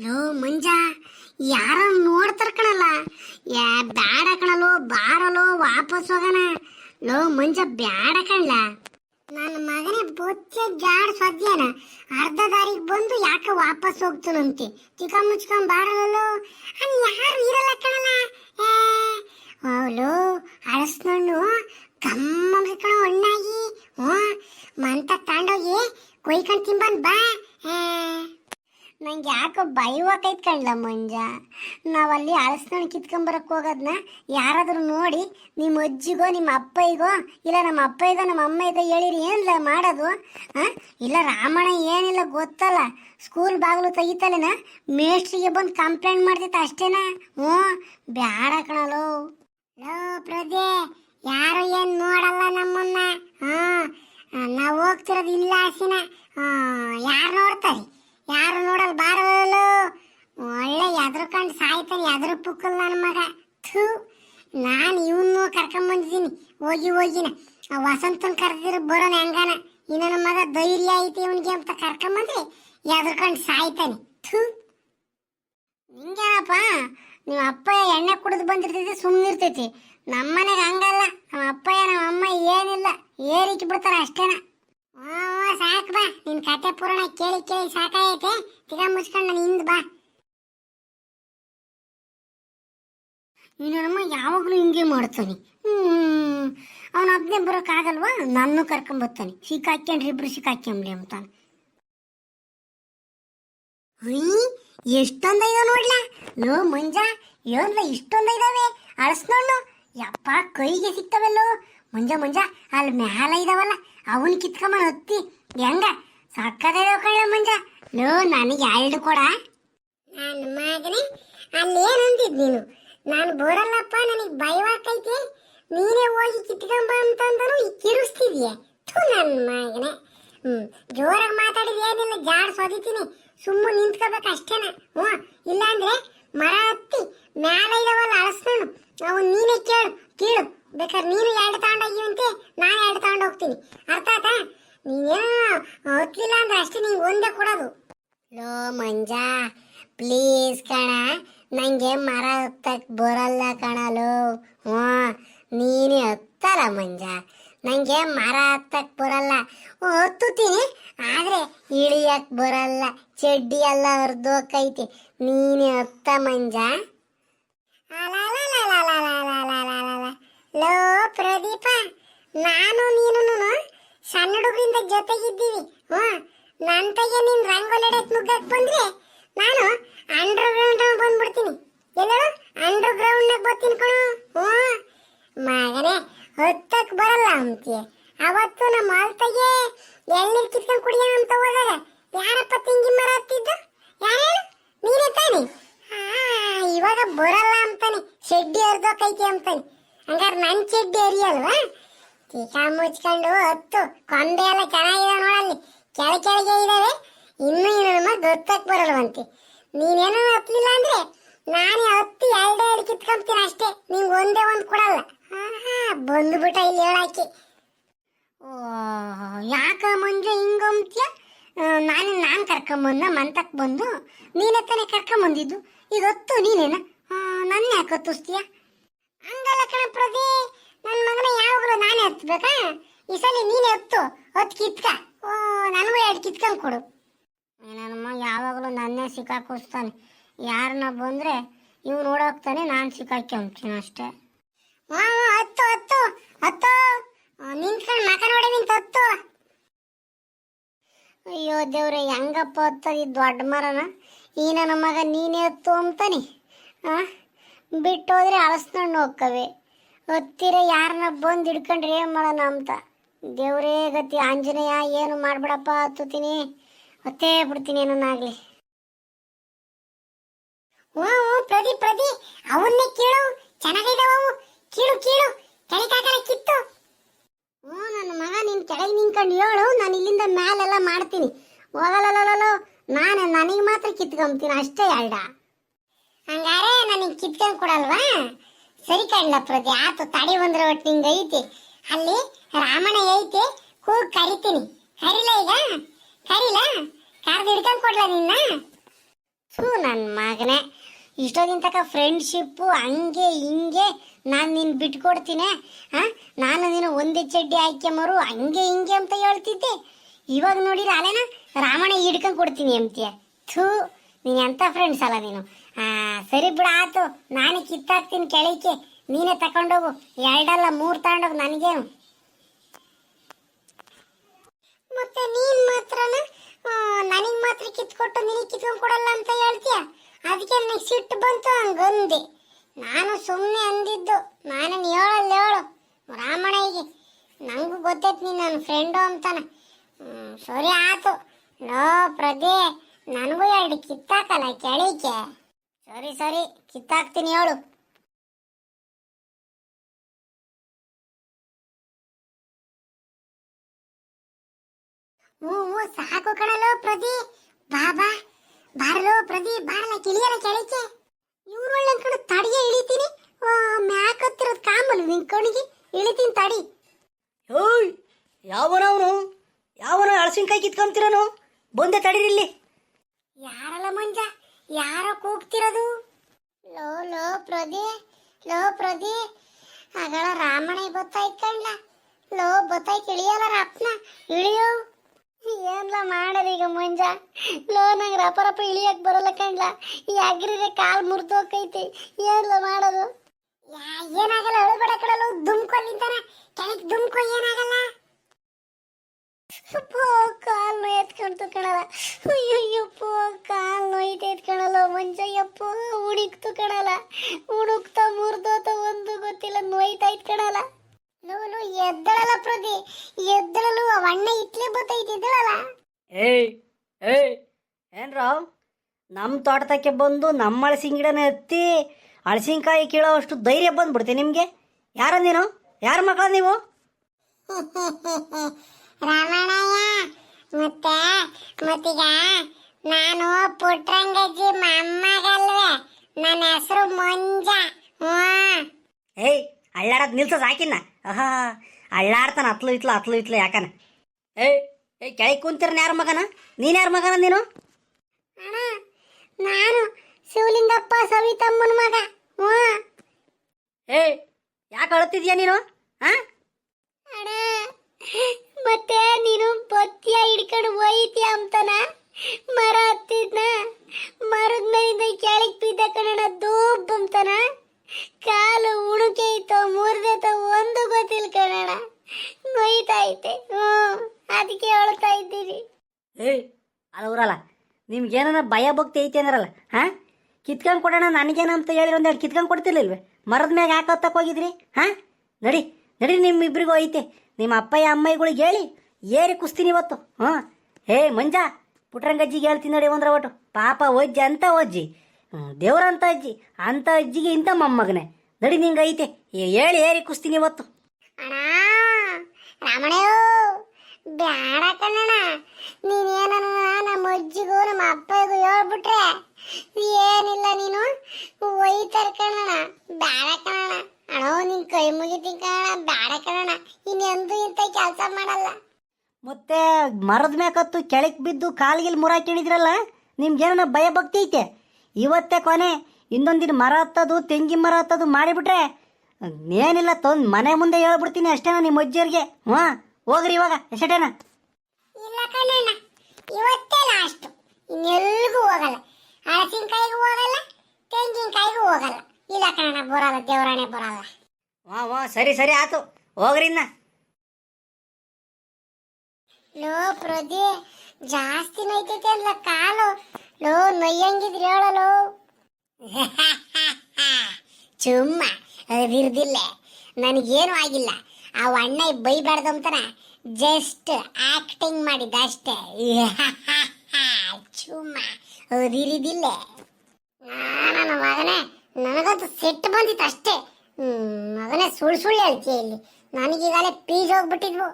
Low ಮಂಜ ಯಾರ ನೋಡ್ತಾರ ಕಣಲ್ಲ ಯಾ ಬ್ಯಾಡ ಕಣಲೋ, ಬಾರಲೋ, ವಾಪಸ್ ಹೋಗಣ. ಲೋ ಮಂಜ, ಬ್ಯಾಡ ಕಣ್ಲ. ನನ್ನ ಮಗನೇ ಬೊಚ್ಚೆ ಜಾಡ್ ಸದ್ಯನ. ಅರ್ಧ ದಾರಿಗೆ ಬಂದು ಯಾಕೆ ವಾಪಸ್ ಹೋಗ್ತಾನಂತೆ? ಚಿಕ್ಕ ಮುಚ್ಕೊಂಡ್ ಬಾರಲೋ ಅಲ್ಲಿ ಯಾರು ಇರಲ್ಲ ಕಣಲ್ಲ? ಅವಳು ಅಳಸ್ನಣ್ಣು ಕಮ್ಮ ಕಣ ಒಣ್ಣಾಗಿ ಹ್ಞೂ ಮಂತ ತಾಂಡೋಗಿ ಕೊಯ್ಕೊಂಡು ತಿಂಬನ್ ಬಾ. ನಂಗೆ ಯಾಕೋ ಭಯವಾಕೈತ್ ಕಣ್ಲ ಮಂಜ. ನಾವಲ್ಲಿ ಅಳಸ್ನಣ್ಣ ಕಿತ್ಕೊಂಬರಕ್ ಹೋಗೋದ್ನ ಯಾರಾದ್ರೂ ನೋಡಿ ನಿಮ್ಮ ಅಜ್ಜಿಗೋ ನಿಮ್ಮ ಅಪ್ಪಯ್ಯಗೋ ಇಲ್ಲ ನಮ್ಮ ಅಪ್ಪಯ್ಯಗೋ ನಮ್ಮ ಅಮ್ಮಯ್ಯಗೋ ಹೇಳಿರಿ ಏನಿಲ್ಲ ಮಾಡೋದು? ಹಾಂ ಇಲ್ಲ ರಾಮಣ್ಣ ಏನಿಲ್ಲ ಗೊತ್ತಲ್ಲ. ಸ್ಕೂಲ್ ಬಾಗಿಲು ತೆಗಿತಲೇನ ಮೇಸ್ಟ್ರಿಗೆ ಬಂದು ಕಂಪ್ಲೇಂಟ್ ಮಾಡ್ತಿತ್ತು ಅಷ್ಟೇನಾ? ಹ್ಞೂ. ಬ್ಯಾಡ ಕಣಲೋ. ಲೋ ಪ್ರಜೆ ಯಾರು ಏನು ನೋಡಲ್ಲ ನಮ್ಮನ್ನ? ಹಾ ನಾವು ಹೋಗ್ತಿರೋದು ಇಲ್ಲ ಹಾ ಯಾರು ನೋಡ್ತಾರೆ? ಯಾರು ನೋಡಲ್ಲ ಬಾರಲು ಒಳ್ಳೆ ಎದ್ರಕಂಡು ಸಾಯ್ತಾನೆ ಎದ್ರ ಪುಕ್ಕಲ್ ನನ್ನ ಮಗ. ಥೂ, ನಾನು ಇವನು ಕರ್ಕೊಂಬಂದಿದ್ದೀನಿ ಹೋಗಿ, ಹೋಗಿನ. ವಸಂತನ್ ಕರೆದಿರ ಬರೋಣ ಹೆಂಗಾನ? ಇನ್ನೊಂದು ಮಗ ಧೈರ್ಯ ಐತಿ ಇವನಿಗೆ ಅಂತ ಕರ್ಕೊಂಬಂದ್ರೆ ಎದ್ರಕಂಡು ಸಾಯ್ತಾನೆ. ಥೂ. ನಿಂಗೇನಪ್ಪ? ನಿಮ್ಮ ಅಪ್ಪ ಎಣ್ಣೆ ಕುಡಿದು ಬಂದಿರ್ತೈತಿ ಸುಮ್ಮನಿರ್ತೈತಿ ನಮ್ಮನೆಗೆ ಹಂಗಲ್ಲ. ನಮ್ಮ ಅಪ್ಪಯ್ಯ ನಮ್ಮ ಅಮ್ಮ ಏನಿಲ್ಲ. ಏರಿಕೆ ಬಿಡ್ತಾರೆ ಅಷ್ಟೇನ. ಸಾಕು ಬಾ. ನಿನ್ ಕತೆ ಪುರಾಣ ಕೇಳಿ ಕೇಳಿ ಸಾಕಾಗೈತೆ. ತಿಗ ಮುಚ್ಕೊಂಡು ನಾನು ಹಿಂದ್ ಬಾ. ನೀನು ಯಾವಾಗಲೂ ಹಿಂಗೆ ಮಾಡ್ತಾನೆ. ಅವನ ಒಬ್ಬನೇ ಬರೋಕ್ಕಾಗಲ್ವಾ ನನ್ನ ಕರ್ಕೊಂಬರ್ತಾನೆ ಸಿಕ್ಕಾಕ್ಯಂಡ್ರಿ, ಇಬ್ರು ಸಿಕ್ಕಾಕ್ಯಂಬ್ಲಿ ಅಂತಾನೆ. ಹುಯ್ ಎಷ್ಟೊಂದ ಇದಾವ ನೋಡ್ಲ? ಲೋ, ಮಂಜ, ಏನ್ಲ ಇಷ್ಟೊಂದ ಇದಾವೆ ಅಳಸ್ನಣ್ಣು ಯಪ್ಪ, ಕೈಗೆ ಸಿಗ್ತವಲ್ಲೋ. ಮಂಜ ಮುಂಜಾ ಅಲ್ಲಿ ಮ್ಯಾಲ ಇದಾವಲ್ಲ, ಅವನ್ ಕಿತ್ಕೊಂಬ ಹತ್ತಿ, ಹೆಂಗ? ಸಕ್ಕದಾವ ಕಳ್ಳ ಮುಂಜಾ? ಲೋ, ನನಗೆ ಎರಡು ಕೊಡ. ನನ್ನ ಮಗನೇ ಅಂತಿದ್ ನೀನು? ನಾನು ಬರಲ್ಲಪ್ಪ, ನನಗೆ ಭಯವಾಕೈತಿ ನೀನೇ ಹೋಗಿ ಕಿತ್ಕೊಂಬ ಅಂತಂದ್ರು ಈ ಕಿರುಸ್ತಿದ್ಯ? ಥೂ ನನ್ನ ಮಗನೇ. ಹ್ಮ್, ಜೋರಾಗಿ ಮಾತಾಡಿದ ಏನಿಲ್ಲ, ಜಾಡ್ ಸೋದಿತೀನಿ. ಸುಮ್ಮನೆ ನಿಂತ್ಕೋಬೇಕು ಅಷ್ಟೇನ. ಹ್ಞೂ, ಇಲ್ಲಾಂದ್ರೆ ಮರ ಹತ್ತಿ ಮ್ಯಾಲ ಇದಾವಲ್ಲ ಅಳಸ್ನಣ್ಣು ಅವನು ನೀನೇ ಕೇಳು, ಕೀಳು. ಬೇಕಾದ್ರೆ ನೀನು ಎರಡು ತಗೊಂಡೋಗಿವಂತೆ ನಾನು ಎರಡು ತಗೊಂಡು ಹೋಗ್ತೀನಿ ಅರ್ಥ ನೀ ನೀನೇನು ಹೊತ್ತಿಲ್ಲ ಅಂದ್ರೆ ಅಷ್ಟೇ ನೀನು ಒಂದೇ ಕೊಡೋದು. ಲೋ ಮಂಜಾ ಪ್ಲೀಸ್ ಕಣ, ನಂಗೆ ಮರ ಹತ್ತಕ್ಕೆ ಬರಲ್ಲ ಲೋ. ಹ್ಞೂ, ನೀನೇ ಹತ್ತಲ್ಲ ಮಂಜ ನನಗೆ ಮರ ಹತ್ತಕ್ಕೆ ಬರಲ್ಲ. ಹತ್ತುತ್ತೀನಿ, ಆದರೆ ಇಳಿಯಕ್ಕೆ ಬರಲ್ಲ. ಚಡ್ಡಿ ಎಲ್ಲ ಹರಿದೋಕೈತಿ ನೀನು ಹತ್ತ ಮಂಜ. ಅಲ್ಲ ಲೋ ಪ್ರದೀಪ, ನಾನು ನೀನು ಸಣ್ಣ ಹುಡುಗರಿಂದ ಜೊತೆಗಿದ್ದೀವಿ. ಹ್ಞೂ ನನ್ನ ತಗೆ ನೀನು ರಂಗೋಲಿ ಮುಗ್ಗಕ್ಕೆ ಮುಗ್ಗಕ್ ಬಂದ್ರೆ ನಾನು ಅಂಡರ್ ಗ್ರೌಂಡ್ ಬಂದ್ಬಿಡ್ತೀನಿ. ಎಲ್ಲರೂ ಅಂಡರ್ ಗ್ರೌಂಡ್ನಾಗ ಬರ್ತೀನಿ ಕಣೋ. ಹ್ಞೂ, ಮಗನೇ, ಹೊತ್ತಕ್ ಬರಲ್ಲ ಅಂತೀಯ. ಅವತ್ತು ನಮ್ಮ ಆಲ್ತಗೆ ಎಳ್ನೀರು ಕಿತ್ಕೊಂಡು ಕುಡಿಯೋಣ ಅಂತ ಹೋದಾಗ ಯಾರಪ್ಪ ತೆಂಗಿ ಮರ ಹತ್ತಿದ್ದು? ಯಾರು ನೀನೇ ತಾನೆ? ಇವಾಗ ಬರಲ್ಲ ಅಂತಾನೆ, ಶೆಡ್ಡಿ ಹರಿದೋಕೈತಿ ಅಂತಾನೆ. ಹಂಗಾರೆ ನನ್ನ ಚೆಡ್ಡಿ ಅಲ್ವಾ ಟೀಕ ಮುಚ್ಕೊಂಡು ಹತ್ತು ಕೊಂಬೆ ಎಲ್ಲ ಚೆನ್ನಾಗಿದೆ ನೋಡಲ್ಲಿ. ಕೆಳ ಕೆಳಗೆ ಇದಾವೆ. ಇನ್ನೂ ಏನಮ್ಮ ಗೊತ್ತಕ್ ಬರಲ್ವಂತೆ. ನೀನೇನೋ ಹತ್ತಲಿಲ್ಲ ಅಂದ್ರೆ ನಾನೇ ಹತ್ತಿ ಎರಡು ಎರಡು ಕಿತ್ಕೊಂತೀನಿ ಅಷ್ಟೇ. ನಿಂಗೆ ಒಂದೇ ಒಂದು ಕೊಡಲ್ಲ. ಬಂದ್ಬಿಟ್ಟ ಇಲ್ಲಿ ಹೇಳಾಕಿ ಓ, ಯಾಕ ಮಂಜು ಹಿಂಗಂತ್ಯ ನಾನು ನಾನು ಕರ್ಕೊಂಬಂದ ಮಂತಕ್ಕೆ ಬಂದು. ನೀನೇ ತಾನೇ ಕರ್ಕೊಂಬಂದಿದ್ದು ಈಗ ಹೊತ್ತು ನೀನೇನ? ನನ್ನ ಯಾಕೆ ಹತ್ತಿಸ್ತೀಯ? ಹಂಗಲ್ಲ ಕಣ ಪ್ರದಿ ನನ್ನ ಮಗನ ಯಾವಾಗಲೂ ನಾನೇ ಹತ್ಬೇಕಾ? ಈ ಸಲ ನೀನೇ ಹತ್ತು. ಹತ್ತು ಕಿತ್ಕ. ಓ, ನನಗೂ ಎರಡು ಕಿತ್ಕೊಂಡು ಕೊಡು. ನನ್ನಮ್ಮ ಯಾವಾಗಲೂ ನನ್ನೇ ಸಿಕ್ಕಾಕಿಸ್ತಾನೆ. ಯಾರನ್ನ ಬಂದರೆ ಇವ್ನು ನೋಡೋಗ್ತಾನೆ ನಾನು ಸಿಕ್ಕಾಕೊಂತೀನಿ ಅಷ್ಟೇ. ಹಾ ಹತ್ತು ಹತ್ತು ಹತ್ತು. ನಿಂತ್ಕೊಂಡು ಮಕ ನೋಡಿ ನಿಂತು ಹತ್ತು. ಅಯ್ಯೋ ದೇವ್ರೆ, ಹೆಂಗಪ್ಪ ಹತ್ತದಿ ದೊಡ್ಡ ಮರನ? ಈ ನನ್ನ ಮಗ ನೀನೇ ಹತ್ತು ಅಂತಾನೆ. ಆ? ಬಿಟ್ಟೋದ್ರೆ ಅಳಸ್ಕೊಂಡು ಹೋಗ್ಕವೆ ಹತ್ತಿರ ಯಾರನ್ನ ಬಂದು ಹಿಡ್ಕೊಂಡ್ರೆ ಏನು ಮಾಡೋಣ ಅಂತ. ದೇವರೇ ಗತಿ, ಆಂಜನೇಯ, ಏನು ಮಾಡ್ಬಿಡಪ್ಪ ಹತ್ತುತ್ತೀನಿ ಹೊತ್ತೇ ಬಿಡ್ತೀನಿ ಏನನ್ನಾಗ್ಲಿ ಹ್ಞೂ ಹ್ಞೂ ಪ್ರದಿ ಪ್ರದಿ ಅವನ್ನೇ ಕೀಳು. ಚೆನ್ನಾಗಿದ್ದಾವು ಕೀಳು ಕೀಳು. ಕೀಳು ಕೆಳಕಾಕನ ಕಿತ್ತು. ಹ್ಞೂ, ನನ್ನ ಮಗ, ನಿನ್ ಕೆಳಗೆ ನಿಂತ್ಕೊಂಡು ಹೇಳು. ನಾನು ಇಲ್ಲಿಂದ ಮ್ಯಾಲೆಲ್ಲ ಮಾಡ್ತೀನಿ. ಹೋಗಲ್ಲ ನಾನು, ನನಗೆ ಮಾತ್ರ ಕಿತ್ಕೊಂಬ್ತೀನಿ ಅಷ್ಟೇ ಎರಡ ಹಂಗಾರೆ ನನಗೆ ಕಿತ್ಕೊಂಡು ಕೊಡಲ್ವಾ? ಸರಿ ಕಣ್ಣ ಪ್ರತಿ ಆತು ತಡಿ ಬಂದ್ರೆ ಒಟ್ಟು ನಿಂಗೆ ಐತಿ. ಅಲ್ಲಿ ರಾಮಣ್ಣ ಐತಿ, ಹೋಗಿ ಕರಿತೀನಿ. ಕರಿಲ ಈಗ? ಕರಿಲ? ಕರ್ದು ಹಿಡ್ಕೊಂಡು ಕೊಡ್ಲ ನಿನ್ನ? ಥೂ ನನ್ನ ಮಗನೇ. ಇಷ್ಟೊತ್ತಿನ ತನಕ ಫ್ರೆಂಡ್ಶಿಪ್ಪು ಹಂಗೆ ಹಿಂಗೆ ನಾನು ನಿನ್ನ ಬಿಟ್ಕೊಡ್ತೀನಿ ಹಾಂ ನಾನು ನೀನು ಒಂದೇ ಚಡ್ಡಿ ಹಾಕ್ಯಮರು ಹಂಗೆ ಹಿಂಗೆ ಅಂತ ಹೇಳ್ತಿದ್ದೆ. ಇವಾಗ ನೋಡಿದ್ರೆ ಅಲೆನ ರಾಮಣ್ಣ ಹಿಡ್ಕೊಂಡು ಕೊಡ್ತೀನಿ ಅಂತೀಯ. ಥೂ. ನೀನು ಎಂಥ ಫ್ರೆಂಡ್ಸ್ ಅಲ್ಲ ನೀನು. ಸರಿ ಬಿಡ, ಆತು. ನಾನು ಕಿತ್ತಾಕ್ತೀನಿ ಕೆಳಕ್ಕೆ. ನೀನೇ ತಗೊಂಡೋಗು ಎರಡಲ್ಲ, ಮೂರು ತಗೊಂಡೋಗು ನನಗೇನು. ಮತ್ತೆ ನೀನ್ ಮಾತ್ರನ? ನನಗೆ ಮಾತ್ರ ಕಿತ್ಕೊಟ್ಟು ನಿನಗೆ ಕಿತ್ಕೊಂಡು ಕೊಡಲ್ಲ ಅಂತ ಹೇಳ್ತೀಯ? ಅದಕ್ಕೆ ನನಗೆ ಸಿಟ್ಟು ಬಂತು ಹಂಗಂದೆ. ನಾನು ಸುಮ್ಮನೆ ಅಂದಿದ್ದು. ನಾನು ಹೇಳಲ್ಲ ಹೇಳು. ರಾಮಣ್ಣಗೆ ನಂಗೂ ಗೊತ್ತೈತೆ ನೀನು ನನ್ನ ಫ್ರೆಂಡು ಅಂತಾನೆ. ಸರಿ, ಆತು. ಲೋ ಪ್ರದೇ ನನಗೂ ಎರಡು ಕಿತ್ತಾಕಲ್ಲ ಕೆಳಿಕೆ ಸರಿ ಸರಿ, ಕಿತ್ತಾಕ್ತೀನಿ ಹೇಳು. ಹ್ಞೂ ಹ್ಞೂ, ಸಾಕು ಕಣಲೋ ಪ್ರದಿ ಬಾಬಾ ಬಾರಲೋ ಪ್ರದಿ ಬಾರಲ್ಲ ಕಿಳಿಯಲ್ಲ ಕೆಳಕ್ಕೆ. ಇವ್ರು ಒಳ್ಳೆ ಕಣ ತಡಿಗೆ ಇಳಿತೀನಿ. ಮ್ಯಾಕ್ ಹತ್ತಿರೋದು ಕಾಮಲ್ ನಿನ್ ಕಣಿಗೆ. ಇಳಿತೀನಿ ತಡಿ. ಓಯ್ ಯಾವನವನು? ಯಾವನ ಕೈ ಕಿತ್ಕೊಂತೀರನು? ಬಂದೆ ತಡೀರಿಲ್ಲಿ ಯಾರಲ್ಲ ಮಂಜ? ಯಾರೋ ಕೂಗ್ತಿರೋದು? ಲೋ ಲೋ ಪ್ರದಿ ಲೋ ಪ್ರದಿ. ಅಗಳ ರಾಮಣ್ಣ ಬತ್ತಾಯ್ ಕಣ್ಣ ಲೋ ಬತ್ತಾಯ್ ಇಳಿಯಲ್ಲ ರಪ್ನ ಇಳಿಯೋ? ಏನ್ಲ ಮಾಡರಿ ಈಗ ಮಂಜ? ಲೋ ನಂಗೆ ರಪ ರಪ ಇಳಿಯಕ್ ಬರಲ್ಲ ಕಂಡ್ಲ ಈ ಅಗ್ರಿರೆ ಕಾಲ್ ಮುರಿದು ಹೋಗೈತಿ ಏನ್ಲ ಮಾಡೋದು? ಏನಾಗಲ್ಲ ಅಳುಬೇಡ ಕಡಲು ದುಮ್ಕೊಂಡಿದ್ದಾನೆ ಕೆಳಗೆ ದುಮ್ಕೊ ಏನಾಗಲ್ಲ? ಪೋ ಕಾಲ್ ನೋಯ್ತ್ಕೊಂತು ಕಣಲ್ಲ. ಅಯ್ಯಯ್ಯಪ್ಪ ಕಾಲ್ ನೋಯ್ತೈತ್ ಕಣಲ್ಲ ಮಂಜಯ್ಯಪ್ಪ ಉಣಿಕ್ತು ಕಣಲ್ಲ. ಉಣುಕ್ತ ಮುರ್ದೋತ ಒಂದು ಗೊತ್ತಿಲ್ಲ ನೋಯ್ತೈತ್ ಕಣಲ್ಲ. Low low ಎದ್ದಳಲ್ಲ ಪ್ರದಿ ಎದ್ದಳಲು ಅವಣ್ಣ ಇಟ್ಲೇ ಬತ್ತೈತಿ ಎದ್ದಳಲ್ಲ. ಏಯ್ ಏಯ್ ಏನ್ರಾವ್ ನಮ್ಮ ತೋಟದಕ್ಕೆ ಬಂದು ನಮ್ಮ ಹಳಸಿನ ಗಿಡನ ಎತ್ತಿ ಹಳಸಿನಕಾಯಿ ಕೀಳೋ ಅಷ್ಟು ಧೈರ್ಯ ಬಂದ್ಬಿಡ್ತೀನಿ ನಿಮಗೆ? ಯಾರ ನೀನು? ಯಾರ ಮಕ್ಕಳ ನೀವು? ರಾಮಣ್ಣಯ್ಯ ಮತ್ತೆ ಮತ್ತೀಗ ನಾನು ಪುಟ್ರಂಗಜ್ಜಿ ಮೊಮ್ಮಗಲ್ವೇ. ನನ್ನ ಹೆಸರು ಮಂಜ. ಏಯ್ ಅಳ್ಳಾಡೋದು ನಿಲ್ಸ ಸಾಕಿನ್ನ. ಆಹಾ ಅಳ್ಳಾಡ್ತಾನ ಅತ್ಲು ಇತ್ಲು ಅತ್ಲು ಇತ್ಲು ಯಾಕನ. ಏಯ್ ಏಯ್ ಕೆಳಗೆ ಕುಂತಿರನ ಯಾರ ಮಗನ? ನೀನು ಯಾರ ಮಗನ ನೀನು? ಅಣ್ಣ ನಾನು ಶಿವಲಿಂಗಪ್ಪ ಸವಿತಮ್ಮನ ಮಗ. ಹ್ಞೂ. ಏಯ್ ಯಾಕೆ ಅಳ್ತಿದ್ಯಾ ನೀನು? ಹಾಂ ಮತ್ತೆ ನೀನು ಬತ್ತಿಯ ಹಿಡ್ಕೊಂಡು ಹೋಯ್ತಿಯ ಅಂತನ? ಮರ ಹತ್ತಿದ್ನ? ಮರದ ಮೇಲಿಂದ ಕೆಳಗೆ ಬಿದ್ದ ಕಣ ದೂಬ್ ಅಂತನ? ಕಾಲು ಉಣುಕೆ ಇತ್ತು, ಮೂರ್ದೆ ಒಂದು ಗೊತ್ತಿಲ್ಲ ಕಣಣ ನೋಯ್ತಾ ಐತೆ ಹ್ಞೂ ಅದಕ್ಕೆ ಹೇಳ್ತಾ ಇದ್ದೀರಿ ಏಯ್, ಅಲ್ಲ ನಿಮ್ಗೆ ಏನಾರ ಭಯ ಭಕ್ತಿ ಐತಿ ಅಂದ್ರಲ್ಲ, ಹಾಂ? ಕಿತ್ಕೊಂಡು ಕೊಡೋಣ ನನಗೇನ ಅಂತ ಹೇಳಿ ಒಂದೆರಡು ಕಿತ್ಕೊಂಡು ಕೊಡ್ತಿರ್ಲಿಲ್ವೇ? ಮರದ ಮ್ಯಾಗ ಯಾಕೆ ಹತ್ತಕ್ಕೆ ಹೋಗಿದ್ರಿ, ಹಾಂ? ನಡಿ ನಡಿ ನಿಮ್ಮಿಬ್ರಿಗೂ ಐತೆ. ನಿಮ್ಮ ಅಪ್ಪಯ್ಯ ಅಮ್ಮಯ್ಯಗಳಿಗೆ ಹೇಳಿ. ಏರಿ ಕುಸ್ತೀನಿ ಇವತ್ತು. ಹಾಂ. ಹೇ, ಮಂಜ ಪುಟ್ರಂಗಜ್ಜಿಗೆ ಹೇಳ್ತೀನಿ ನೋಡಿ ಒಂದ್ರ ಒಟ್ಟು. ಪಾಪ ಒಜ್ಜಿ ಅಂತ ಒಜ್ಜಿ. ದೇವ್ರಂತ ಅಜ್ಜಿ ಅಂತ ಅಜ್ಜಿಗೆ ಇಂಥ ಮೊಮ್ಮಗನೇ. ನಡಿ ನಿಂಗೆ ಐತೆ. ಹೇಳಿ ಏರಿ ಕುಸ್ತೀನಿ ಇವತ್ತು. ಬ್ಯಾಡ ನಮ್ಮ ಅಜ್ಜಿಗೂ ನಮ್ಮ ಅಪ್ಪಗೂ ಹೇಳ್ಬಿಟ್ರೆ ಏನಿಲ್ಲ ನೀನು ಒಯ್ತಾರ ಕಣ್ಣಣ್ಣ ಬ್ಯಾಡ ಕಣ್ಣಣ್ಣ ಅಣ್ಣೋ ನಿನ್ ಕೈ ಮುಗಿತೀನಿ ಕಣ್ಣಣ್ಣ ಬ್ಯಾಡ ಕಣ್ಣಣ್ಣ ಇನ್ನೆಂದೂ ಇಂಥ ಕೆಲಸ ಮಾಡಲ್ಲ ಮತ್ತೆ ಮರದ ಬಿದ್ದು ಕಾಲಿಗೆ ಬಿದ್ದು ಕಾಲ್ಗಿಲ್ ಮುರಾಕಿಳಿದ್ರಲ್ಲ ನಿಮ್ಗೇನ ಭಯ ಭಕ್ತಿ ಐತೆ? ಇವತ್ತೇ ಕೊನೆ ಇನ್ನೊಂದಿನ ಮರ ಹತ್ತದು ತೆಂಗಿನ ಮರ ಹತ್ತದು ಮಾಡಿಬಿಟ್ರೆ ಏನಿಲ್ಲ ತೊಂದ್ ಮನೆ ಮುಂದೆ ಹೇಳ್ಬಿಡ್ತೀನಿ ಅಷ್ಟೇನ ನಿಮ್ಮ ಅಜ್ಜಿಯವ್ರಿಗೆ. ಹ್ಞೂ ಹೋಗ್ರಿ ಇವಾಗ ಎಷ್ಟೇನ? ಇಲ್ಲ ಕಣ್ಣಣ್ಣ ಇವತ್ತೇ ಲಾಸ್ಟ್ ಇನ್ನೆಲ್ಗೂ ಹೋಗಲ್ಲ. ಹಳಸಿನಕಾಯಿಗೂ ಹೋಗಲ್ಲ ತೆಂಗಿನಕಾಯಿಗೂ ಹೋಗಲ್ಲ. ಇಲ್ಲ ಕಣ್ಣಣ್ಣ ಬರಲ್ಲ ದೇವರಾಣೆ ಬರಲ್ಲ. ವಾ ವಾ ಸರಿ ಸರಿ ಆತು. ಹೋಗ್ರಿ ಇನ್ನ. ಲೋ ಪ್ರದಿ, ಜಾಸ್ತಿ ನೈತೈತೆ ಅಲ್ಲ ಕಾಲು. ಲೋ, ನೊಯ್ಯಂಗಿದ್ರೆ ಹೇಳಲು ಚುಮ್ಮ ಅದಿರ್ದಿಲ್ಲ ನನಗೇನು ಆಗಿಲ್ಲ. ಆ ಅಣ್ಣ ಬೈಬಾರ್ದು ಅಂತಾನ ಜಸ್ಟ್ ಆಕ್ಟಿಂಗ್ ಮಾಡಿದ್ದ ಅಷ್ಟೇ. ಚುಮ್ಮ ಅದಿರಿದಿಲ್ಲ ನನ್ನ ಮಗನೇ, ನನಗಂತೂ ಸಿಟ್ಟು ಬಂದಿತ್ತು ಅಷ್ಟೇ. ಮಗನೇ ಸುಳ್ಳು ಸುಳ್ಳು ಹೇಳ್ತೀಯ ಇಲ್ಲಿ. ನನಗೀಗಾಗಲೇ ಪೀಸ್ ಹೋಗ್ಬಿಟ್ಟಿದ್ವು.